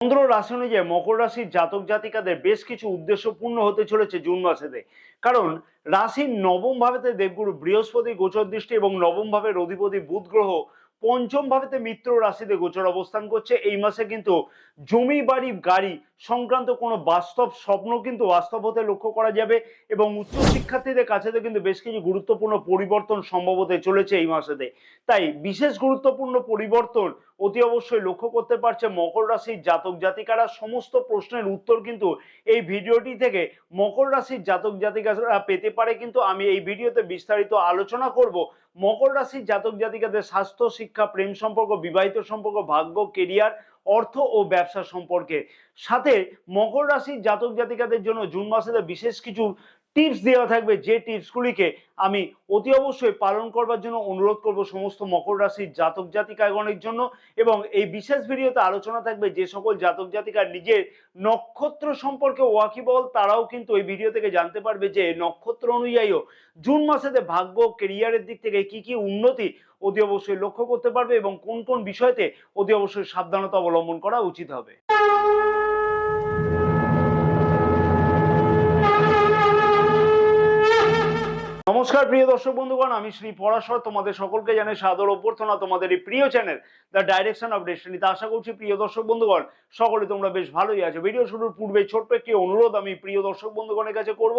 চন্দ্র রাশি অনুযায়ী মকর রাশির জাতক জাতিকাদের বেশ কিছু উদ্দেশ্যপূর্ণ হতে চলেছে জুন মাসেতে। কারণ রাশির নবম ভাবেতে দেবগুরু বৃহস্পতি গোচর দৃষ্টি এবং নবম ভাবের অধিপতি বুধ গ্রহ পঞ্চম ভাবেতে মিত্র রাশিতে গোচর অবস্থান করছে। এই মাসে কিন্তু জমি, বাড়ি, গাড়ি সংক্রান্ত কোনো বাস্তব স্বপ্ন কিন্তু বাস্তব হতে লক্ষ্য করা যাবে এবং উচ্চ শিক্ষার্থীদের কাছেতে কিন্তু বেশ কিছু গুরুত্বপূর্ণ পরিবর্তন সম্ভব হতে চলেছে এই মাসেতে। তাই বিশেষ গুরুত্বপূর্ণ পরিবর্তন অতি অবশ্যই লক্ষ্য করতে পারছে মকর রাশির জাতক জাতিকারা। সমস্ত প্রশ্নের উত্তর কিন্তু এই ভিডিওটি থেকে মকর রাশির জাতক জাতিকারা পেতে পারে। কিন্তু আমি এই ভিডিওতে বিস্তারিত আলোচনা করব মকর রাশির জাতক জাতিকাদের স্বাস্থ্য, শিক্ষা, প্রেম সম্পর্ক, বিবাহিত সম্পর্ক, ভাগ্য, কেরিয়ার, অর্থ ও ব্যবসা সম্পর্কে। সাথে মকর রাশির জাতক জাতিকাদের জন্য জুন মাসে বিশেষ কিছু টিপস দেওয়া থাকবে যে টিপসগুলিকে আমি অতি অবশ্যই পালন করবার জন্য অনুরোধ করব সমস্ত মকর রাশির জাতক জাতিকাগণের জন্য এবং এই বিশেষ ভিডিওতে আলোচনা থাকবে যে সকল জাতক জাতিকার নিজের নক্ষত্র সম্পর্কে ওয়াকিবল তারাও কিন্তু এই ভিডিও থেকে জানতে পারবে যে নক্ষত্র অনুযায়ীও জুন মাসেতে ভাগ্য কেরিয়ারের দিক থেকে কি কি উন্নতি অতি অবশ্যই লক্ষ্য করতে পারবে এবং কোন কোন বিষয়তে অতি অবশ্যই সাবধানতা অবলম্বন করা উচিত হবে। নমস্কার, প্রিয় দর্শক বন্ধুগণ, আমি শ্রী পরাশর। তোমাদের সকলকে জানাই সাদর অভ্যর্থনা, তোমাদের এই প্রিয় চ্যানেল দ্য ডাইরেকশন অফ ডেস্টিনিতে আশা করছি, প্রিয় দর্শক বন্ধুগণ, সকলে তোমরা বেশ ভালোই আছো। ভিডিও শুরুর পূর্বে ছোট্ট একটি অনুরোধ আমি প্রিয় দর্শক বন্ধুগণের কাছে করব।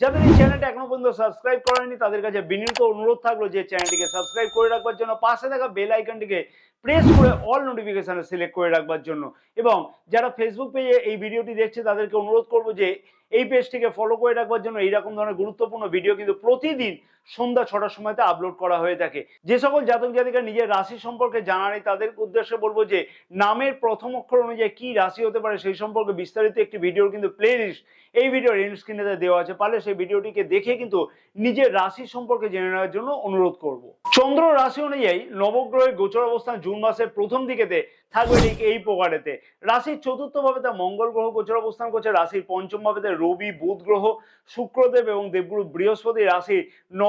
যাদের এই চ্যানেলটা এখনও পর্যন্ত সাবস্ক্রাইব করেনি তাদের কাছে বিনীত অনুরোধ থাকল যে চ্যানেলটিকে সাবস্ক্রাইব করে রাখবার জন্য, পাশে থাকা বেল আইকনটিকে প্রেস করে অল নোটিফিকেশনে সিলেক্ট করে রাখবার জন্য। এবং যারা ফেসবুক পেজে এই ভিডিওটি দেখছে, তাদেরকে অনুরোধ করব যে এই পেজটিকে ফলো করে রাখবার জন্য এইরকম ধরনের গুরুত্বপূর্ণ ভিডিও কিন্তু প্রতিদিন সন্ধ্যা ছটার সময়তে আপলোড করা হয়ে থাকে। যে সকল জাতক জাতিকা নিজের রাশি সম্পর্কে জানা নেই তাদের উদ্দেশ্যে বলব যে, নামের প্রথম অক্ষর অনুযায়ী কি রাশি হতে পারে সেই সম্পর্কে বিস্তারিত একটি ভিডিওর কিন্তু প্লে লিস্ট এই ভিডিওর এন্ড দেওয়া আছে। পারলে সেই ভিডিওটিকে দেখে কিন্তু নিজের রাশি সম্পর্কে জেনে নেওয়ার জন্য অনুরোধ করব। চন্দ্র রাশি অনুযায়ী নবগ্রহের গোচর অবস্থান জুন মাসের প্রথম দিকেতে থাকবে ঠিক এই প্রকারেতে। রাশির চতুর্থ ভাবে তা মঙ্গল গ্রহ গোচর অবস্থান করছে, রাশির পঞ্চম ভাবেতে রবি, বুধ গ্রহ, শুক্রদেব এবং দেবগুরু বৃহস্পতি রাশির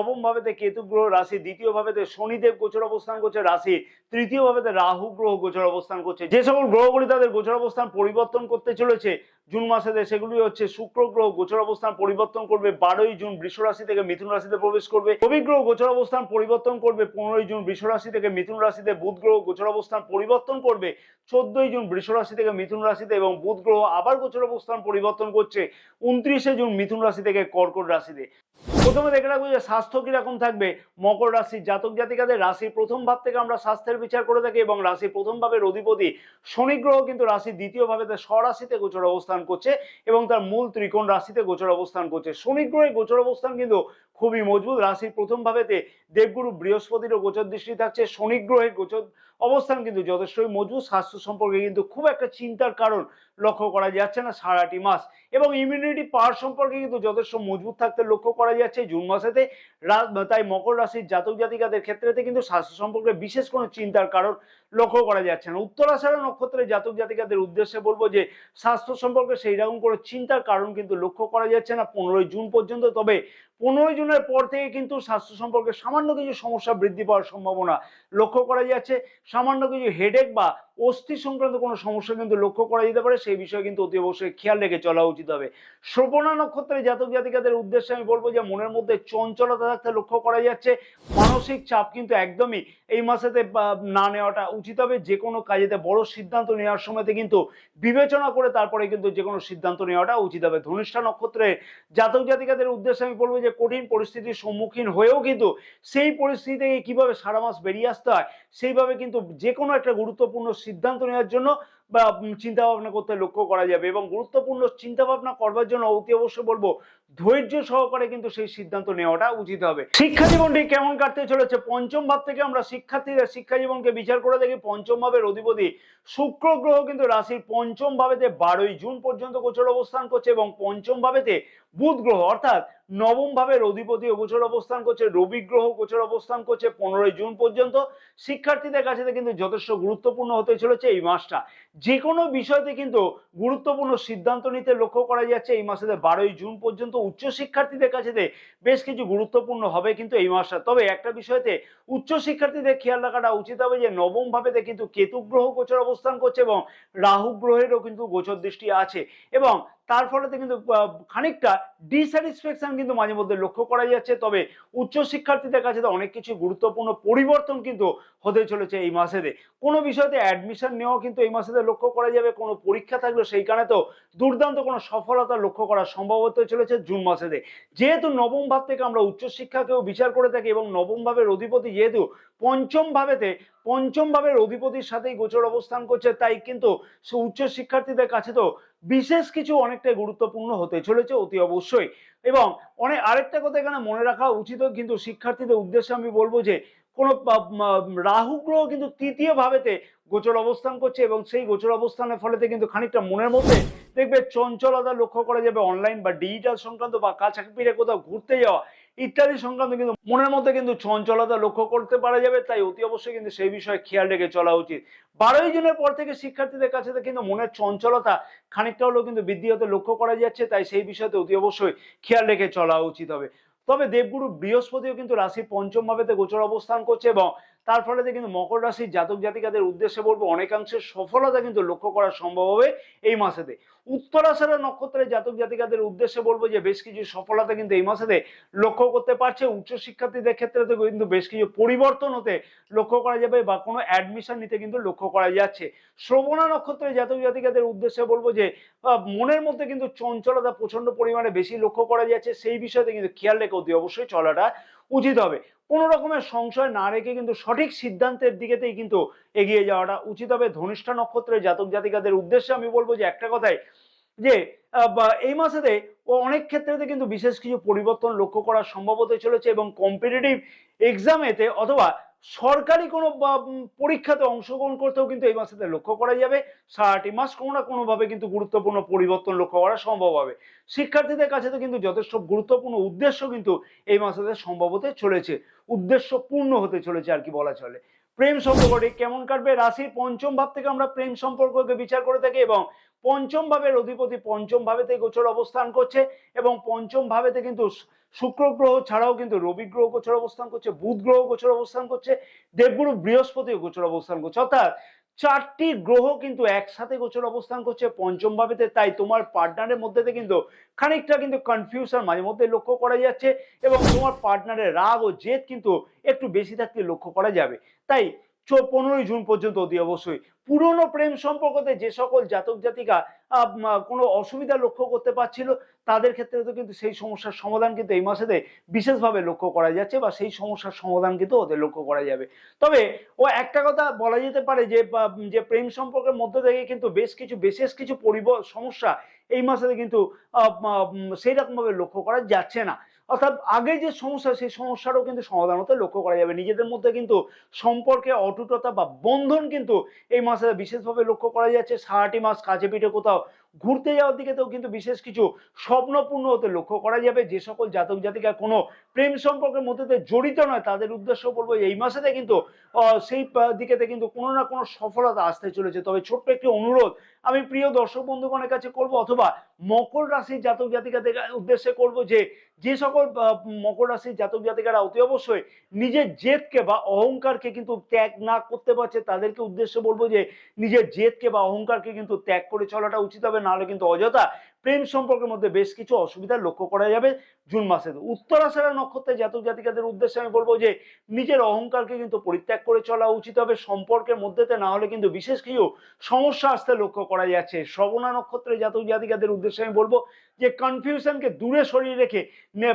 নবম ভাবেতে কেতু গ্রহ রাশি দ্বিতীয় ভাবেতে শনিদেব গোচর অবস্থান করছে রাশি তৃতীয় ভাবেতে রাহু গ্রহ গোচর অবস্থান করছে। যে সকল গ্রহগুলি তাদের গোচর অবস্থান পরিবর্তন করতে চলেছে জুন মাসেতে সেগুলি হচ্ছে শুক্র গ্রহ গোচর অবস্থান পরিবর্তন করবে, বারোই জুন বৃষ রাশি থেকে মিথুন রাশিতে প্রবেশ করবে, রবি গ্রহ গোচর অবস্থান পরিবর্তন করবে, পনেরোই জুন বৃষ রাশি থেকে মিথুন রাশিতে বুধ গ্রহ গোচর অবস্থান পরিবর্তন করবে, চোদ্দই জুন বৃষ রাশি থেকে মিথুন রাশিতে এবং বুধ গ্রহ আবার গোচর অবস্থান পরিবর্তন করছে, উনত্রিশে জুন মিথুন রাশি থেকে কর্কট রাশিতে। প্রথমে দেখে রাখব যে স্বাস্থ্য কীরকম থাকবে, মকর রাশির জাতক জাতিকাদের রাশির প্রথম ভাব থেকে আমরা স্বাস্থ্যের বিচার করে থাকি এবং রাশির প্রথম ভাবের অধিপতি শনি গ্রহ কিন্তু রাশির দ্বিতীয় ভাবেতে স্বরাশিতে গোচর অবস্থান করছে এবং তার মূল ত্রিকোণ রাশিতে গোচর অবস্থান করছে। শনি গ্রহের গোচর অবস্থান কিন্তু খুবই মজবুত। রাশির প্রথম ভাবেতে দেবগুরু বৃহস্পতিরও গোচর দৃষ্টি থাকছে, শনি গ্রহের গোচর অবস্থান কিন্তু যথেষ্টই মজবুত। স্বাস্থ্য সম্পর্কে কিন্তু খুব একটা চিন্তার কারণ লক্ষ্য করা যাচ্ছে না সারাটি মাস। এবং ইমিউনিটি পাওয়ার সম্পর্কে কিন্তু যথেষ্ট মজবুত থাকতে লক্ষ্য করা যাচ্ছে জুন মাসেতে। তাই মকর রাশির জাতক জাতিকাদের ক্ষেত্রেতে কিন্তু স্বাস্থ্য সম্পর্কে বিশেষ কোনো চিন্তার কারণ লক্ষ্য করা যাচ্ছে না। উত্তরাষাঢ়া নক্ষত্রের জাতক জাতিকাদের উদ্দেশ্যে বলব যে, স্বাস্থ্য সম্পর্কে সেই রকম কোনো চিন্তার কারণ কিন্তু লক্ষ্য করা যাচ্ছে না পনেরোই জুন পর্যন্ত। তবে পনেরোই জুনের পর থেকে কিন্তু স্বাস্থ্য সম্পর্কে সামান্য কিছু সমস্যা বৃদ্ধি পাওয়ার সম্ভাবনা লক্ষ্য করা যাচ্ছে। সামান্য কিছু হেডেক বা অস্থি সংক্রান্ত কোনো সমস্যা কিন্তু লক্ষ্য করা যেতে পারে, সেই বিষয়ে কিন্তু অতি অবশ্যই খেয়াল রেখে চলা উচিত হবে। শ্রবণা নক্ষত্রের জাতক জাতিকাদের উদ্দেশ্যে আমি বলব যে, মনের মধ্যে চঞ্চলতা থাকতে লক্ষ্য করা যাচ্ছে। মানসিক চাপ কিন্তু একদমই এই মাসেতে না নেওয়াটা উচিত হবে। যে কোনো কাজেতে বড় সিদ্ধান্ত নেওয়ার সময়তে কিন্তু বিবেচনা করে তারপরে কিন্তু যে কোনো সিদ্ধান্ত নেওয়াটা উচিত হবে। ধনিষ্ঠা নক্ষত্রের জাতক জাতিকাদের উদ্দেশ্যে আমি বলব যে, কঠিন পরিস্থিতির সম্মুখীন হয়েও কিন্তু সেই পরিস্থিতি থেকে কীভাবে সারা মাস বেরিয়ে আসতে হয়, সেইভাবে কিন্তু যে কোনো একটা গুরুত্বপূর্ণ সিদ্ধান্ত নেওয়ার জন্য বা চিন্তা ভাবনা করতে লক্ষ্য করা যাবে এবং গুরুত্বপূর্ণ চিন্তা ভাবনা করবার জন্য অতি অবশ্যই বলব, ধৈর্য সহকারে কিন্তু সেই সিদ্ধান্ত নেওয়াটা উচিত হবে। শিক্ষা জীবনটি কেমন কাটতে চলেছে? পঞ্চম ভাব থেকে আমরা শিক্ষার্থীদের শিক্ষা জীবনকে বিচার করে দেখি। পঞ্চম ভাবের অধিপতি শুক্র গ্রহ কিন্তু রাশির পঞ্চম ভাবেতে বারোই জুন পর্যন্ত গোচর অবস্থান করছে এবং পঞ্চম ভাবেতে বুধ গ্রহ, অর্থাৎ নবম ভাবের অধিপতি গোচর অবস্থান করছে রবি গ্রহ গোচর অবস্থান করছে পনেরোই জুন পর্যন্ত। শিক্ষার্থীদের কাছে কিন্তু যথেষ্ট গুরুত্বপূর্ণ হতে চলেছে এই মাসটা। যে কোনো বিষয়তে কিন্তু গুরুত্বপূর্ণ সিদ্ধান্ত নিতে লক্ষ্য করা যাচ্ছে এই মাসেতে বারোই জুন পর্যন্ত। উচ্চ শিক্ষার্থীদের কাছে বেশ কিছু গুরুত্বপূর্ণ হবে কিন্তু এই মাসটা। তবে একটা বিষয়তে উচ্চ শিক্ষার্থীদের খেয়াল রাখাটা উচিত হবে যে নবম ভাবেতে কিন্তু কেতু গ্রহ গোচর অবস্থান করছে এবং রাহু গ্রহেরও কিন্তু গোচর দৃষ্টি আছে। এবং তার ফলে কিন্তু খানিকটা ডিস্যাটিসফ্যাকশন কিন্তু মাঝে মধ্যে লক্ষ্য করা যাচ্ছে। তবে উচ্চ শিক্ষার্থীদের কাছে তো অনেক কিছু গুরুত্বপূর্ণ পরিবর্তন কিন্তু হতে চলেছে এই মাসেতে। কোনো বিষয়তে অ্যাডমিশন নেওয়া কিন্তু এই মাসেতে লক্ষ্য করা যাবে। কোনো পরীক্ষা থাকলে সেইখানে তো দুর্দান্ত কোনো সফলতা লক্ষ্য করা সম্ভব হতে চলেছে জুন মাসেতে। যেহেতু নবম ভাব থেকে আমরা উচ্চশিক্ষাকেও বিচার করে থাকি এবং নবম ভাবের অধিপতি যেহেতু পঞ্চম ভাবেতে, পঞ্চম ভাবের অধিপতির সাথেই গোচর অবস্থান করছে, তাই কিন্তু উচ্চ শিক্ষার্থীদের কাছে তো বিশেষ কিছু অনেকটাই গুরুত্বপূর্ণ হতে চলেছে অতি অবশ্যই। এবং অনেক আরেকটা কথা এখানে মনে রাখা উচিত কিন্তু শিক্ষার্থীদের উদ্দেশ্যে আমি বলব যে, কোনো রাহু গ্রহ কিন্তু তৃতীয় ভাবেতে গোচর অবস্থান করছে এবং সেই গোচর অবস্থানের ফলেতে কিন্তু খানিকটা মনের মধ্যে দেখবে চঞ্চলতা লক্ষ্য করা যাবে অনলাইন বা ডিজিটাল সংক্রান্ত বা কাছাকাছি কোথাও ঘুরতে যাওয়া। ইত্যাদি সংক্রান্ত কিন্তু মনের মধ্যে কিন্তু চঞ্চলতা লক্ষ্য করতে পারা যাবে, তাই অতি অবশ্যই কিন্তু সেই বিষয়ে খেয়াল রেখে চলা উচিত। বারোই জুনের পর থেকে শিক্ষার্থীদের কাছে কিন্তু মনের চঞ্চলতা খানিকটা হলেও কিন্তু বৃদ্ধি হতে লক্ষ্য করা যাচ্ছে, তাই সেই বিষয়তে অতি অবশ্যই খেয়াল রেখে চলা উচিত হবে। তবে দেবগুরু বৃহস্পতিও কিন্তু রাশি পঞ্চম ভাবেতে গোচর অবস্থান করছে এবং তার ফলে কিন্তু মকর রাশির জাতক জাতিকাদের উদ্দেশ্যে বলব, অনেকাংশে সফলতা কিন্তু লক্ষ্য করা সম্ভব হবে এই মাসেতে। উত্তরাষাঢ়া নক্ষত্রের জাতক জাতিকাদের উদ্দেশ্যে বলব যে, বেশ কিছু সফলতা কিন্তু এই মাসেতে লক্ষ্য করতে পারছে। উচ্চ শিক্ষার্থীদের ক্ষেত্রে তো কিন্তু বেশ কিছু পরিবর্তন হতে লক্ষ্য করা যাবে বা কোনো অ্যাডমিশন নিতে কিন্তু লক্ষ্য করা যাচ্ছে। শ্রবণা নক্ষত্রের জাতক জাতিকাদের উদ্দেশ্যে বলব যে মনের মধ্যে কিন্তু চঞ্চলতা প্রচণ্ড পরিমাণে বেশি লক্ষ্য করা যাচ্ছে। সেই বিষয়তে কিন্তু খেয়াল রেখে অতি অবশ্যই চলাটা উচিত হবে। কোনো রকমের সংশয় না রেখে কিন্তু সঠিক সিদ্ধান্তের দিকেতেই কিন্তু এগিয়ে যাওয়াটা উচিত হবে। ধনিষ্ঠা নক্ষত্রের জাতক জাতিকাদের উদ্দেশ্যে আমি বলব যে একটা কথাই, যে এই মাসেতে অনেক ক্ষেত্রেতে কিন্তু বিশেষ কিছু পরিবর্তন লক্ষ্য করা সম্ভব হতে চলেছে এবং কম্পিটিটিভ এক্সামেতে অথবা সরকারি কোনো পরীক্ষাতে অংশগ্রহণ করতেও কিন্তু এই মাসেতে লক্ষ্য করা যাবে। সারাটি মাস কোনো না কোনোভাবে কিন্তু গুরুত্বপূর্ণ পরিবর্তন লক্ষ্য করা সম্ভব হবে। শিক্ষার্থীদের কাছে তো কিন্তু যথেষ্ট গুরুত্বপূর্ণ উদ্দেশ্য কিন্তু এই মাসেতে সম্ভব হতে চলেছে। উদ্দেশ্য পূর্ণ হতে চলেছে আর কি বলা চলে। প্রেম সম্পর্কটি কেমন কাটবে? রাশির পঞ্চম ভাব থেকে আমরা প্রেম সম্পর্ককে বিচার করে থাকি এবং পঞ্চম ভাবের অধিপতি পঞ্চম ভাবেতে গোচর অবস্থান করছে এবং পঞ্চম ভাবেতে কিন্তু শুক্র গ্রহ ছাড়াও কিন্তু রবি গ্রহ গোচর অবস্থান করছে, বুধ গ্রহ গোচর অবস্থান করছে, দেবগুরু বৃহস্পতি গোচর অবস্থান করছে। অর্থাৎ চারটি গ্রহ কিন্তু একসাথে গোচর অবস্থান করছে পঞ্চম ভাবেতে, তাই তোমার পার্টনারের মধ্যে কিন্তু খানিকটা কিন্তু কনফিউশন মাঝে মধ্যে লক্ষ্য করা যাচ্ছে এবং তোমার পার্টনারের রাগ ও জেদ কিন্তু একটু বেশি থাকতে লক্ষ্য করা যাবে। তাই পনেরোই জুন পর্যন্ত অতি অবশ্যই। পুরনো প্রেম সম্পর্কতে যে সকল জাতক জাতিকা কোনো অসুবিধা লক্ষ্য করতে পারছিল, তাদের ক্ষেত্রে তো কিন্তু সেই সমস্যার সমাধান কিন্তু এই মাসেতে বিশেষভাবে লক্ষ্য করা যাচ্ছে বা সেই সমস্যার সমাধান কিন্তু ওদের লক্ষ্য করা যাবে। তবে ও একটা কথা বলা যেতে পারে যে যে প্রেম সম্পর্কের মধ্যে থেকে কিন্তু বেশ কিছু, বিশেষ কিছু পরিব সমস্যা এই মাসেতে কিন্তু সেই রকম ভাবে লক্ষ্য করা যাচ্ছে না। অর্থাৎ আগে যে সমস্যা, সেই সমস্যারও কিন্তু সমাধান হতে লক্ষ্য করা যাবে। নিজেদের মধ্যে কিন্তু সম্পর্কে অটুটতা বা বন্ধন কিন্তু এই মাসে বিশেষভাবে লক্ষ্য করা যাচ্ছে। সারাটি মাস কাছে পিঠে কোথাও ঘুরতে যাওয়ার দিকেতেও কিন্তু বিশেষ কিছু স্বপ্নপূর্ণ হতে লক্ষ্য করা যাবে। যে সকল জাতক জাতিকা কোনো প্রেম সম্পর্কের মধ্যে জড়িত নয়, তাদের উদ্দেশ্য বলব এই মাসেতে কিন্তু সেই দিকেতে কিন্তু কোনো না কোনো সফলতা আসতে চলেছে। তবে ছোট্ট একটি অনুরোধ, আমি প্রিয় দর্শক বন্ধুগণের কাছে করব, অথবা মকর রাশির জাতক জাতিকাদের উদ্দেশ্যে করব যে যে সকল মকর রাশির জাতক জাতিকারা অতি অবশ্যই নিজের জেদকে বা অহংকারকে কিন্তু ত্যাগ না করতে পারছে, তাদেরকে উদ্দেশ্যে বলব যে, নিজের জেদকে বা অহংকারকে কিন্তু ত্যাগ করে চলাটা উচিত হবে, নাহলে কিন্তু অযথা প্রেম সম্পর্কের মধ্যে বেশ কিছু অসুবিধা লক্ষ্য করা যাবে জুন মাসে। উত্তরাষাঢ়া নক্ষত্রের জাতক জাতিকাদের উদ্দেশ্যে আমি বলব যে, নিজের অহংকারকে কিন্তু পরিত্যাগ করে চলা উচিত হবে। সম্পর্কের মধ্যেতে না হলে কিন্তু বিশেষ কিছু সমস্যা আসতে লক্ষ্য করা যাচ্ছে। শ্রবণা নক্ষত্রের জাতক জাতিকাদের উদ্দেশ্যে আমি বলব যে কনফিউশনকে দূরে সরিয়ে রেখে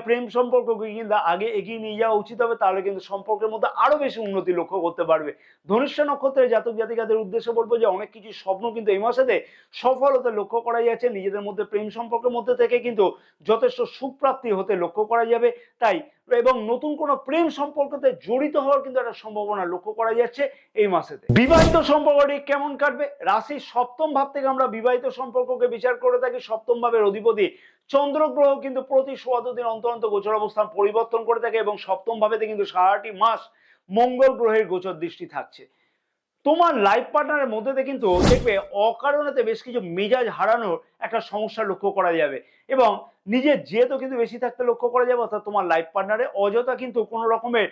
প্রেম সম্পর্ককে কিন্তু আগে এগিয়ে নিয়ে যাওয়া উচিত হবে, তাহলে কিন্তু সম্পর্কের মধ্যে আরও বেশি উন্নতি লক্ষ্য করতে পারবে। ধনুষ্য নক্ষত্রের জাতক জাতিকাদের উদ্দেশ্যে বলব যে অনেক কিছু স্বপ্ন কিন্তু এই মাসেতে সফলতা লক্ষ্য করা যাচ্ছে। নিজেদের মধ্যে প্রেম প্রেম সম্পর্কের মধ্যে থেকে কিন্তু যথেষ্ট সুপ্রাপ্তি হতে লক্ষ্য করা যাবে। তাই এবং নতুন কোনো প্রেম সম্পর্কতে জড়িত হওয়ার কিন্তু একটা সম্ভাবনা লক্ষ্য করা যাচ্ছে এই মাসেতে। বিবাহিত সম্পর্কটি কেমন কাটবে? রাশির সপ্তম ভাব থেকে আমরা বিবাহিত সম্পর্ককে বিচার করে থাকি। সপ্তম ভাবের অধিপতি চন্দ্র গ্রহ কিন্তু প্রতি সোয়াদ দিন অন্তর অন্তর গোচর অবস্থান পরিবর্তন করে থাকে এবং সপ্তম ভাবেতে কিন্তু সারাটি মাস মঙ্গল গ্রহের গোচর দৃষ্টি থাকছে। তোমার লাইফ পার্টনারের মধ্যে কিন্তু দেখবে অকারণেতে বেশ কিছু মেজাজ হারানোর একটা সমস্যা লক্ষ্য করা যাবে এবং নিজের জেদও কিন্তু বেশি থাকতে লক্ষ্য করা যাবে অর্থাৎ তোমার লাইফ পার্টনারে অযথা কিন্তু কোনো রকমের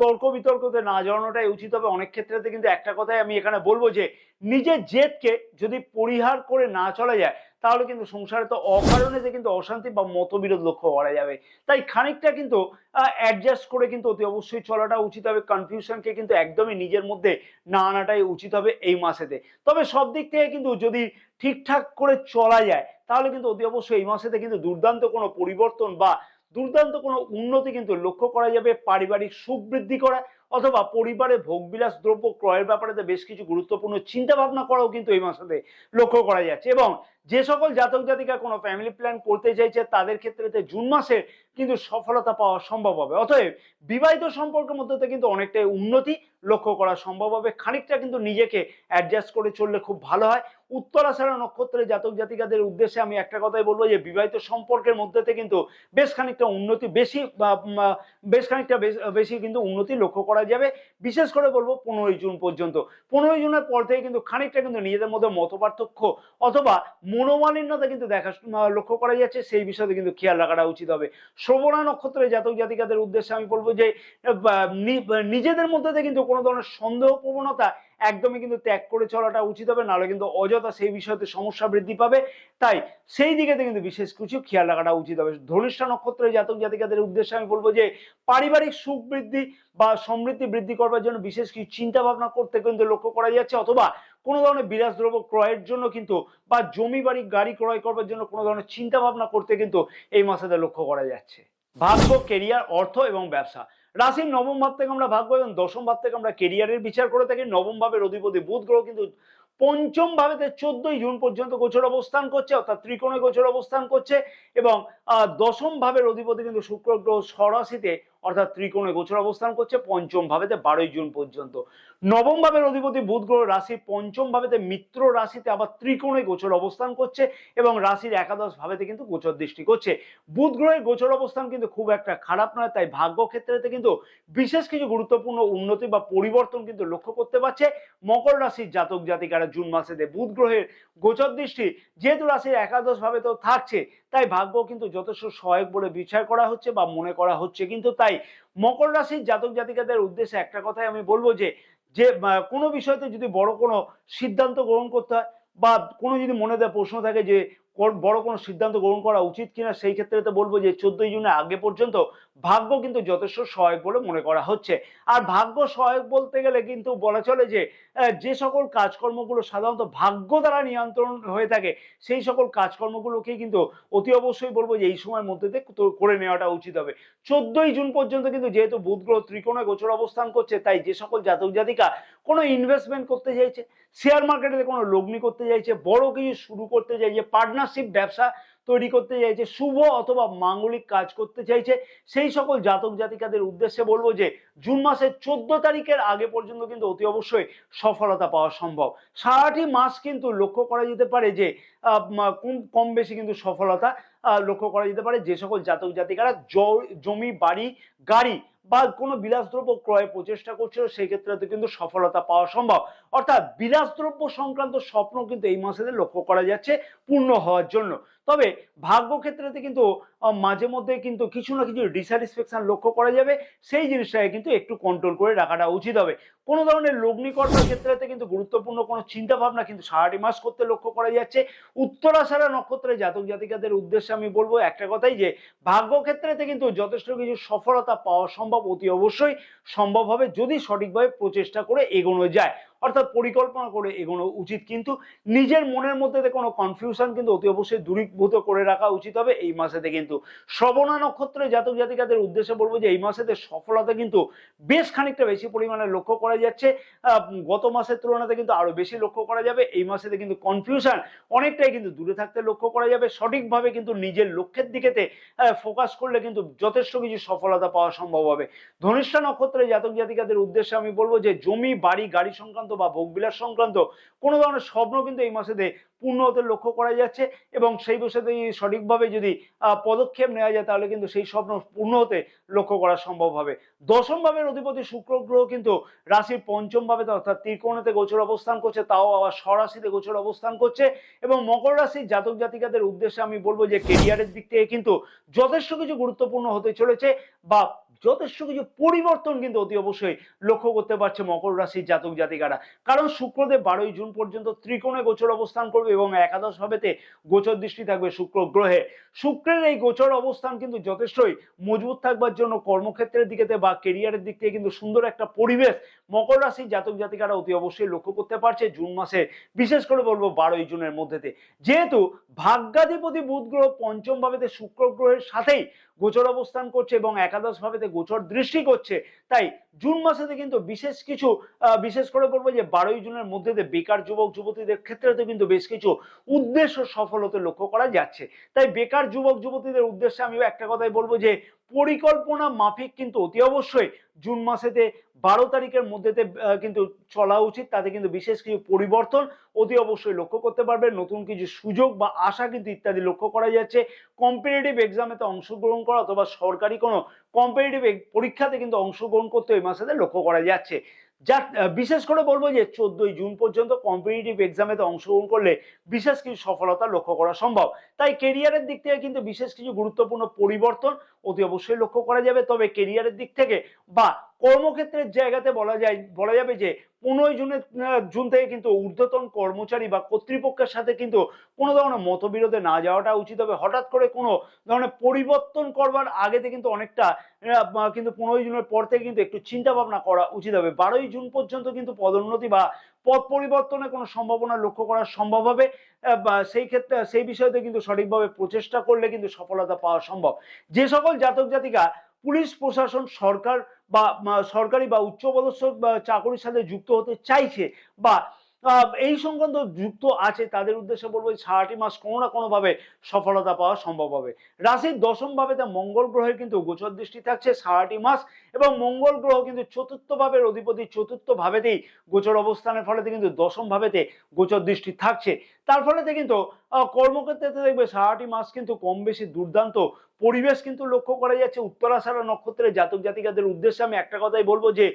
তর্ক বিতর্কতে না জড়ানোটাই উচিত। হবে অনেক ক্ষেত্রেতে কিন্তু একটা কথাই আমি এখানে বলব যে, নিজের জেদকে যদি পরিহার করে না চলা যায়, তাহলে কিন্তু সংসারে তো অকারণেতে কিন্তু অশান্তি বা মতবিরোধ লক্ষ্য করা যাবে। তাই খানিকটা কিন্তু অ্যাডজাস্ট করে কিন্তু অতি অবশ্যই চলাটা উচিত হবে। কনফিউশনকে কিন্তু একদমই নিজের মধ্যে না আনাটাই উচিত হবে এই মাসেতে। তবে সব দিক থেকে কিন্তু যদি ঠিকঠাক করে চলা যায় তাহলে কিন্তু অতি অবশ্যই এই মাসেতে কিন্তু দুর্দান্ত কোনো পরিবর্তন বা দুর্দান্ত কোনো উন্নতি কিন্তু লক্ষ্য করা যাবে পারিবারিক সুখ বৃদ্ধি করা অথবা পরিবারে ভোগবিলাস দ্রব্য ক্রয়ের ব্যাপারে বেশ কিছু গুরুত্বপূর্ণ চিন্তা ভাবনা করাও কিন্তু এই মাসেতে লক্ষ্য করা যাচ্ছে এবং যে সকল জাতক জাতিকা কোনো ফ্যামিলি প্ল্যান করতে চাইছে তাদের ক্ষেত্রে জুন মাসে কিন্তু সফলতা পাওয়া সম্ভব হবে। অতএব বিবাহিত সম্পর্কের মধ্যে কিন্তু অনেকটাই উন্নতি লক্ষ্য করা সম্ভব হবে। খানিকটা কিন্তু নিজেকে অ্যাডজাস্ট করে চললে খুব ভালো হয়। উত্তরাষাঢ়া নক্ষত্রের জাতক জাতিকাদের উদ্দেশ্যে আমি একটা কথাই বলব যে বিবাহিত সম্পর্কের মধ্যেতে কিন্তু বেশ খানিকটা উন্নতি বেশি বেশ খানিকটা বেশ- কিন্তু উন্নতি লক্ষ্য করা যাবে। বিশেষ করে বলব পনেরোই জুন পর্যন্ত। পনেরোই জুনের পর থেকে কিন্তু খানিকটা কিন্তু নিজেদের মধ্যে মতপার্থক্য অথবা মনোমালিন্যতা কিন্তু দেখা, লক্ষ্য করা যাচ্ছে। সেই বিষয়ে কিন্তু খেয়াল রাখাটা উচিত হবে। শ্রবণা নক্ষত্রের জাতক জাতিকাদের উদ্দেশ্যে আমি বলব যে নিজেদের মধ্যে কিন্তু কোনো ধরনের সন্দেহ প্রবণতা একদমই কিন্তু ত্যাগ করে চলাটা উচিত হবে, নাহলে কিন্তু অযথা সেই বিষয়তে সমস্যা বৃদ্ধি পাবে। তাই সেই দিকেতে কিন্তু বিশেষ কিছু খেয়াল রাখাটা উচিত হবে। ধনিষ্ঠা নক্ষত্রের জাতক জাতিকাদের উদ্দেশ্যে আমি বলব যে, পারিবারিক সুখ বৃদ্ধি বা সমৃদ্ধি বৃদ্ধি করবার জন্য বিশেষ কিছু চিন্তা ভাবনা করতে কিন্তু লক্ষ্য করা যাচ্ছে, অথবা কোনো ধরনের বিরাজ দ্রব্য ক্রয়ের জন্য কিন্তু বা জমি বাড়ি গাড়ি ক্রয় করবার জন্য কোনো ধরনের চিন্তা ভাবনা করতে কিন্তু এই মাসেতে লক্ষ্য করা যাচ্ছে। ভাগ্য কেরিয়ার অর্থ এবং ব্যবসা। রাশির নবম ভাব থেকে আমরা ভাগ্য এবং দশম ভাব থেকে আমরা কেরিয়ারের বিচার করে থাকি। নবম ভাবের অধিপতি বুধ গ্রহ কিন্তু পঞ্চম ভাবে চোদ্দই জুন পর্যন্ত গোচর অবস্থান করছে, অর্থাৎ ত্রিকোণে গোচর অবস্থান করছে এবং দশম ভাবের অধিপতি কিন্তু শুক্র গ্রহ সরাসিতে অর্থাৎ ত্রিকোণে গোচর অবস্থান করছে পঞ্চম ভাবেতে বারোই জুন পর্যন্ত। নবম ভাবের অধিপতি বুধ গ্রহ রাশি, পঞ্চম ভাবেতে মিত্র রাশিতে আবার ত্রিকোণে গোচর অবস্থান করছে এবং রাশির একাদশ ভাবেতে কিন্তু গোচর দৃষ্টি করছে। বুধ গ্রহের গোচর অবস্থান কিন্তু খুব একটা খারাপ নয়, তাই ভাগ্য ক্ষেত্রেতে কিন্তু বিশেষ কিছু গুরুত্বপূর্ণ উন্নতি বা পরিবর্তন কিন্তু লক্ষ্য করতে পারছে মকর রাশির জাতক জাতিকারা জুন মাসেতে। বুধ গ্রহের গোচর দৃষ্টি যেহেতু রাশির একাদশ ভাবে তো থাকছে তাই ভাগ্য কিন্তু যথেষ্ট সহায়ক বলে বিচার করা হচ্ছে বা মনে করা হচ্ছে। কিন্তু তাই মকর রাশির জাতক জাতিকাদের উদ্দেশ্যে একটা কথাই আমি বলব যে যে কোনো বিষয়তে যদি বড় কোনো সিদ্ধান্ত গ্রহণ করতে হয় বা কোনো যদি মনে দেয় প্রশ্ন থাকে যে বড় কোনো সিদ্ধান্ত গ্রহণ করা উচিত কিনা, সেই ক্ষেত্রে তো বলব যে, চোদ্দই জুনের আগে পর্যন্ত ভাগ্য কিন্তু যথেষ্ট সহায়ক বলে মনে করা হচ্ছে। আর ভাগ্য সহায়ক বলতে গেলে কিন্তু বলা চলে যে যে সকল কাজকর্মগুলো সাধারণত ভাগ্য দ্বারা নিয়ন্ত্রণ হয়ে থাকে, সেই সকল কাজকর্মগুলোকেই কিন্তু অতি অবশ্যই বলব যে এই সময়ের মধ্যে করে নেওয়াটা উচিত হবে। চোদ্দই জুন পর্যন্ত কিন্তু যেহেতু বুধ গ্রহ ত্রিকোণে গোচর অবস্থান করছে, তাই যে সকল জাতক জাতিকা কোনো ইনভেস্টমেন্ট করতে চাইছে শেয়ার মার্কেটে কোনো লগ্নি করতে চাইছে, বড় কিছু শুরু করতে চাইছে পার্টনারশিপ ব্যবসা তৈরি করতে চাইছে, শুভ অথবা মাঙ্গলিক কাজ করতে চাইছে, সেই সকল জাতক জাতিকাদের উদ্দেশ্যে বলব যে, জুন মাসের চোদ্দ তারিখের আগে পর্যন্ত কিন্তু অতি অবশ্যই সফলতা পাওয়া সম্ভব। সারাটি মাস কিন্তু লক্ষ্য করা যেতে পারে যে কম- বেশি কিন্তু সফলতা লক্ষ্য করা যেতে পারে যে সকল জাতক জাতিকারা জমি, বাড়ি, গাড়ি বা কোনো বিলাসদ্রব্য ক্রয়ের প্রচেষ্টা করছিল, সেই ক্ষেত্রে কিন্তু সফলতা পাওয়া সম্ভব। অর্থাৎ বিলাসদ্রব্য সংক্রান্ত স্বপ্ন কিন্তু এই মাসেতে লক্ষ্য করা যাচ্ছে পূর্ণ হওয়ার জন্য। তবে ভাগ্য ক্ষেত্রেতে কিন্তু মাঝে মধ্যে কিন্তু কিছু না কিছু ডিস্যাটিসফ্যাকশন লক্ষ্য করা যাবে। সেই জিনিসটাকে কিন্তু একটু কন্ট্রোল করে রাখাটা উচিত হবে। কোনো ধরনের লগ্নি কর্মের ক্ষেত্রেতে কিন্তু গুরুত্বপূর্ণ কোনো চিন্তা ভাবনা কিন্তু সারাটি মাস করতে লক্ষ্য করা যাচ্ছে। উত্তরাষাঢ়া নক্ষত্রে জাতক জাতিকাদের উদ্দেশ্যে আমি বলব একটা কথাই যে ভাগ্য ক্ষেত্রেতে কিন্তু যথেষ্ট কিছু সফলতা পাওয়া সম্ভব অতি অবশ্যই। সম্ভব হবে যদি সঠিকভাবে প্রচেষ্টা করে এগোনো যায়। অর্থাৎ পরিকল্পনা করে এগোনো উচিত। কিন্তু নিজের মনের মধ্যে কোনো কনফিউশন কিন্তু অতি অবশ্যই দূরীভূত করে রাখা উচিত হবে এই মাসেতে। কিন্তু শ্রবণা নক্ষত্রে জাতক জাতিকাদের উদ্দেশ্যে বলব যে, এই মাসেতে সফলতা কিন্তু বেশ খানিকটা বেশি পরিমাণে লক্ষ্য করা যাচ্ছে। গত মাসের তুলনাতে কিন্তু আরও বেশি লক্ষ্য করা যাবে। এই মাসেতে কিন্তু কনফিউশন অনেকটাই কিন্তু দূরে থাকতে লক্ষ্য করা যাবে। সঠিকভাবে কিন্তু নিজের লক্ষ্যের দিকেতে ফোকাস করলে কিন্তু যথেষ্ট কিছু সফলতা পাওয়া সম্ভব হবে। ধনিষ্ঠা নক্ষত্রে জাতক জাতিকাদের উদ্দেশ্যে আমি বলব যে, জমি, বাড়ি, গাড়ি সংক্রান্ত বা ভোগবিলাস সংক্রান্ত কোনো ধরনের স্বপ্ন কিন্তু এই মাসেতে পূর্ণ হতে লক্ষ্য করা যাচ্ছে এবং সেই বিষয়তে যদি সঠিকভাবে যদি পদক্ষেপ নেওয়া যায় তাহলে কিন্তু সেই স্বপ্ন পূর্ণ হতে লক্ষ্য করা সম্ভব হবে। দশম ভাবের অধিপতি শুক্র গ্রহ কিন্তু রাশির পঞ্চম ভাবে অর্থাৎ ত্রিকোণেতে গোচর অবস্থান করছে, তাও আবার স্বরাশিতে গোচর অবস্থান করছে এবং মকর রাশির জাতক জাতিকাদের উদ্দেশ্যে আমি বলব যে কেরিয়ারের দিক থেকে কিন্তু যথেষ্ট কিছু গুরুত্বপূর্ণ হতে চলেছে বা যথেষ্ট কিছু পরিবর্তন কিন্তু অতি অবশ্যই লক্ষ্য করতে পারছে মকর রাশির জাতক জাতিকারা। কারণ শুক্রদেব বারোই জুন পর্যন্ত ত্রিকোণে গোচর অবস্থান করবে এবং একাদশ ভাবেতে গোচর দৃষ্টি থাকবে শুক্র গ্রহে। শুক্রের এই গোচর অবস্থান কিন্তু যথেষ্টই মজবুত থাকবার জন্য কর্মক্ষেত্রের দিকেতে বা কেরিয়ারের দিক থেকে কিন্তু সুন্দর একটা পরিবেশ মকর রাশির জাতক জাতিকারা অতি অবশ্যই লক্ষ্য করতে পারছে জুন মাসে, বিশেষ করে বলব বারোই জুনের মধ্যেতে। যেহেতু ভাগ্যাধিপতি বুধ গ্রহ পঞ্চম ভাবেতে শুক্র গ্রহের সাথেই গোচর অবস্থান করছে এবং একাদশ ভাবেতে গোচর দৃষ্টি করছে, তাই জুন মাসেতে কিন্তু বিশেষ কিছু বিশেষ করে বলব যে বারোই জুনের মধ্যে বেকার যুবক যুবতীদের ক্ষেত্রে তো কিন্তু বেশ কিছু উদ্দেশ্য সফল হতে লক্ষ্য করা যাচ্ছে। তাই বেকার যুবক যুবতীদের উদ্দেশ্যে আমি একটা কথাই বলব যে পরিকল্পনা মাফিক কিন্তু অতি অবশ্যই জুন মাসেতে বারো তারিখের মধ্যেতে কিন্তু চলা উচিত। তাতে কিন্তু বিশেষ কিছু পরিবর্তন অতি অবশ্যই লক্ষ্য করতে পারবে নতুন কিছু সুযোগ বা আশা কিন্তু ইত্যাদি লক্ষ্য করা যাচ্ছে। কম্পিটিটিভ এক্সামেতে অংশগ্রহণ করা অথবা সরকারি কোনো কম্পিটিটিভ পরীক্ষাতে কিন্তু অংশগ্রহণ করতে ওই মাসেতে লক্ষ্য করা যাচ্ছে। যা বিশেষ করে বলব যে চোদ্দই জুন পর্যন্ত কম্পিটিটিভ এক্সামেতে অংশগ্রহণ করলে বিশেষ কিছু সফলতা লক্ষ্য করা সম্ভব। তাই কেরিয়ারের দিক থেকে কিন্তু বিশেষ কিছু গুরুত্বপূর্ণ পরিবর্তন অতি অবশ্যই লক্ষ্য করা যাবে। তবে কেরিয়ারের দিক থেকে বা কর্মক্ষেত্রের জায়গাতে বলা যায়, বলা যাবে যে পনেরোই জুনের জুন থেকে কিন্তু ঊর্ধ্বতন কর্মচারী বা কর্তৃপক্ষের সাথে কিন্তু কোনো ধরনের মতবিরোধে না যাওয়াটা উচিত হবে। হঠাৎ করে কোনো ধরনের পরিবর্তন করবার আগেতে কিন্তু অনেকটা কিন্তু পনেরোই জুনের পর থেকে কিন্তু একটু চিন্তা ভাবনা করা উচিত হবে। বারোই জুন পর্যন্ত কিন্তু পদোন্নতি বা পদ পরিবর্তনের কোনো সম্ভাবনা লক্ষ্য করা সম্ভব হবে সেই ক্ষেত্রে, সেই বিষয়তে কিন্তু সঠিকভাবে প্রচেষ্টা করলে কিন্তু সফলতা পাওয়া সম্ভব। যে সকল জাতক জাতিকা, পুলিশ, প্রশাসন, সরকার বা সরকারি বা উচ্চপদস্থ চাকরির সাথে যুক্ত হতে চাইছে বা এই সংক্রান্ত যুক্ত আছে, তাদের উদ্দেশ্যে বলব সারাটি মাস কোনো না কোনোভাবে সফলতা পাওয়া সম্ভব হবে। রাশির দশম ভাবে তা মঙ্গল গ্রহের কিন্তু গোচর দৃষ্টি থাকছে, সারাটি মাস এবং মঙ্গল গ্রহ কিন্তু চতুর্থ ভাবের অধিপতি, চতুর্থ ভাবেতেই গোচর অবস্থানের ফলেতে কিন্তু দশম ভাবেতে গোচর দৃষ্টি থাকছে। তার ফলেতে কিন্তু কর্মক্ষেত্রে দেখবে সারাটি মাস কিন্তু কম বেশি দুর্দান্ত পরিবেশ কিন্তু লক্ষ্য করা যাচ্ছে। উত্তরাষাঢ়া নক্ষত্রের জাতক জাতিকাদের উদ্দেশ্যে আমি একটা কথাই বলব যে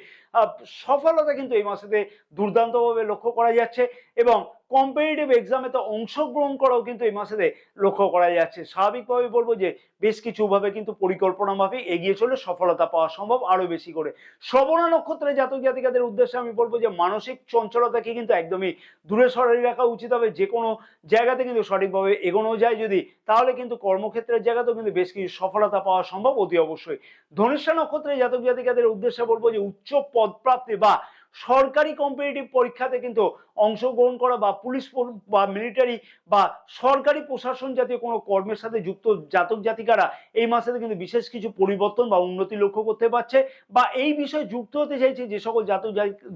সফলতা কিন্তু এই মাসেতে দুর্দান্তভাবে লক্ষ্য করা যাচ্ছে। এবং কম্পিটিটিভ এক্সামে তো অংশগ্রহণ করাও কিন্তু এই মাসেতে লক্ষ্য করা যাচ্ছে। স্বাভাবিকভাবে বলব যে বেশ কিছু ভাবে কিন্তু পরিকল্পনা ভাবে এগিয়ে চলে সফলতা পাওয়া সম্ভব আরও বেশি করে। শ্রবণা নক্ষত্রের জাতক জাতিকাদের উদ্দেশ্যে আমি বলব যে মানসিক চঞ্চলতাকে কিন্তু একদমই দূরে সরাই রাখা উচিত হবে। যে কোনো জায়গাতে কিন্তু সঠিকভাবে এগোনো যায় যদি, তাহলে কিন্তু কর্মক্ষেত্রের জায়গাতেও কিন্তু বেশ কিছু সফলতা পাওয়া সম্ভব অতি অবশ্যই। ধনুষ্ঠা নক্ষত্রের জাতক জাতিকাদের উদ্দেশ্যে বলব যে উচ্চ পদপ্রাপ্তি বা সরকারি কম্পিটিটিভ পরীক্ষাতে কিন্তু অংশগ্রহণ করা বা পুলিশ বা মিলিটারি বা সরকারি প্রশাসন জাতীয় কোনো কর্মের সাথে যুক্ত জাতক জাতিকারা এই মাসেতে কিন্তু বিশেষ কিছু পরিবর্তন বা উন্নতি লক্ষ্য করতে পারছে বা এই বিষয়ে যুক্ত হতে চাইছে যে সকল জাতক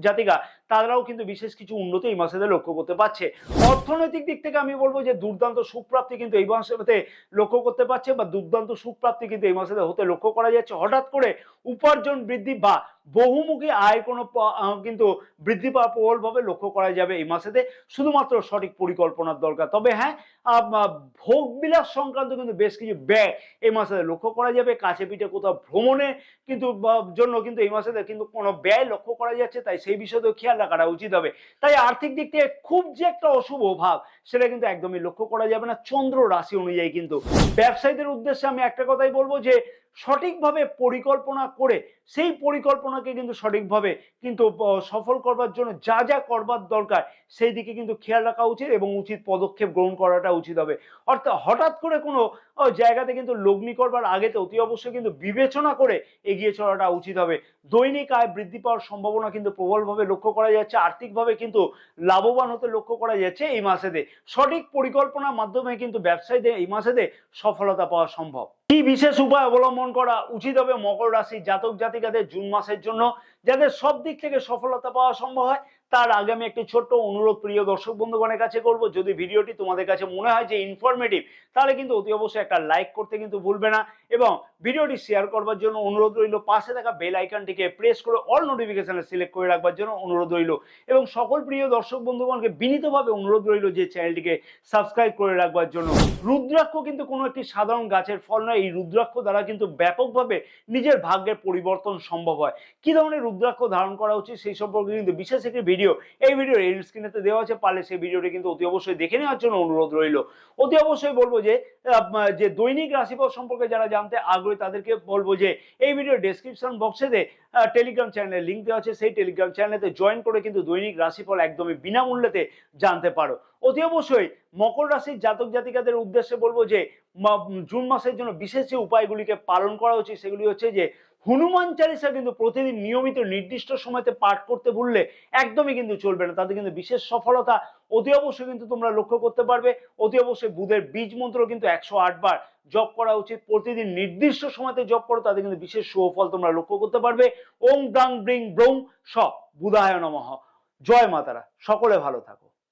জাতিকা, তারাও কিন্তু বিশেষ কিছু উন্নতি এই মাসেতে লক্ষ্য করতে পারছে। অর্থনৈতিক দিক থেকে আমি বলব যে দুর্দান্ত সুপ্রাপ্তি কিন্তু এই মাসেতে লক্ষ্য করতে পারছে বা দুর্দান্ত সুপ্রাপ্তি কিন্তু এই মাসেতে হতে লক্ষ্য করা যাচ্ছে। হঠাৎ করে উপার্জন বৃদ্ধি বা বহুমুখী আয় কোনো কিন্তু বৃদ্ধি পাওয়া প্রবলভাবে লক্ষ্য করা যাবে। এই মাসেতে শুধুমাত্র সঠিক পরিকল্পনার দরকার। তবে হ্যাঁ আহ, আহ, ভোগ বিলাস সংক্রান্ত কিন্তু বেশ কিছু ব্যয় এই মাসে লক্ষ্য করা যাবে। কাছে পিঠে কোথাও ভ্রমণে কিন্তু জন্য কিন্তু এই মাসে কিন্তু কোনো ব্যয় লক্ষ্য করা যাচ্ছে তাই সেই বিষয়তেও খেয়াল রাখাটা উচিত হবে। তাই আর্থিক দিক থেকে খুব যে একটা অশুভ ভাব সেটা কিন্তু একদমই লক্ষ্য করা যাবে না। চন্দ্র রাশি অনুযায়ী কিন্তু। ব্যবসায়ীদের উদ্দেশ্যে আমি একটা কথাই বলব যে সঠিকভাবে পরিকল্পনা করে, সেই পরিকল্পনাকে কিন্তু সঠিকভাবে কিন্তু সফল করবার জন্য যা যা করবার দরকার, সেই দিকে কিন্তু খেয়াল রাখা উচিত এবং উচিত পদক্ষেপ গ্রহণ করাটা উচিত হবে। অর্থাৎ হঠাৎ করে কোনো জায়গাতে কিন্তু লগ্নি করবার আগেতে অতি অবশ্যই কিন্তু বিবেচনা করে এগিয়ে চলাটা উচিত হবে। দৈনিক আয় বৃদ্ধি পাওয়ার সম্ভাবনা কিন্তু প্রবলভাবে লক্ষ্য করা যাচ্ছে, আর্থিকভাবে কিন্তু লাভবান হতে লক্ষ্য করা যাচ্ছে এই মাসেতে। সঠিক পরিকল্পনার মাধ্যমে কিন্তু ব্যবসায়ীদের এই মাসেতে সফলতা পাওয়া সম্ভব। কি বিশেষ উপায় অবলম্বন করা উচিত হবে মকর রাশি জাতক জাতিকাদের জুন মাসের জন্য, যাদের সব দিক থেকে সফলতা পাওয়া সম্ভব হয় তার আগে আমি একটি ছোট্ট অনুরোধ প্রিয় দর্শক বন্ধুগণের কাছে করব, যদি ভিডিওটি তোমাদের কাছে মনে হয় যে ইনফরমেটিভ তাহলে কিন্তু অতি অবশ্যই একটা লাইক করতে কিন্তু ভুলবে না এবং ভিডিওটি শেয়ার করবার জন্য অনুরোধ রইল, পাশে থাকা বেল আইকনটিকে প্রেস করে অল নোটিফিকেশনে সিলেক্ট করে রাখবার জন্য অনুরোধ রইল এবং সকল প্রিয় দর্শক বন্ধুগণকে বিনীতভাবে অনুরোধ রইল যে চ্যানেলটিকে সাবস্ক্রাইব করে রাখবার জন্য। রুদ্রাক্ষ কিন্তু কোনো একটি সাধারণ গাছের ফল নয়, এই রুদ্রাক্ষ দ্বারা কিন্তু ব্যাপকভাবে নিজের ভাগ্যের পরিবর্তন সম্ভব হয়। কি ধরনের রুদ্রাক্ষ ধারণ করা উচিত সেই সম্পর্কে কিন্তু বিশেষ একটি ভিডিও এই ভিডিওর এই স্ক্রিনেতে দেওয়া আছে, পারলে সেই ভিডিওটি কিন্তু অতি অবশ্যই দেখে নেওয়ার জন্য অনুরোধ রইল। অতি অবশ্যই বলব যে যে দৈনিক রাশিফল সম্পর্কে যারা জানতে আগ্রহী, তাদেরকে বলব যে, এই ভিডিওর ডেসক্রিপশন বক্সেতে টেলিগ্রাম চ্যানেলের লিঙ্ক দেওয়া আছে। সেই টেলিগ্রাম চ্যানেলেতে জয়েন করে কিন্তু দৈনিক রাশিফল একদমই বিনামূল্যেতে জানতে পারো। অতি অবশ্যই মকর রাশির জাতক জাতিকাদের উদ্দেশ্যে বলব যে জুন মাসের জন্য বিশেষ যে উপায়গুলিকে পালন করা উচিত সেগুলি হচ্ছে যে হনুমান চালিসা কিন্তু প্রতিদিন নিয়মিত নির্দিষ্ট সময়তে পাঠ করতে ভুললে একদমই কিন্তু চলবে না। তাতে কিন্তু বিশেষ সফলতা অতি অবশ্যই কিন্তু তোমরা লক্ষ্য করতে পারবে। অতি অবশ্যই বুধের বীজ মন্ত্র কিন্তু একশো আট বার জপ করা উচিত। প্রতিদিন নির্দিষ্ট সময়তে জপ করো, তাতে কিন্তু বিশেষ সুফল তোমরা লক্ষ্য করতে পারবে। ওম ব্রাং ব্রিং ব্রং স, বুধায় নমঃ। জয় মাতারা, সকলে ভালো থাকো।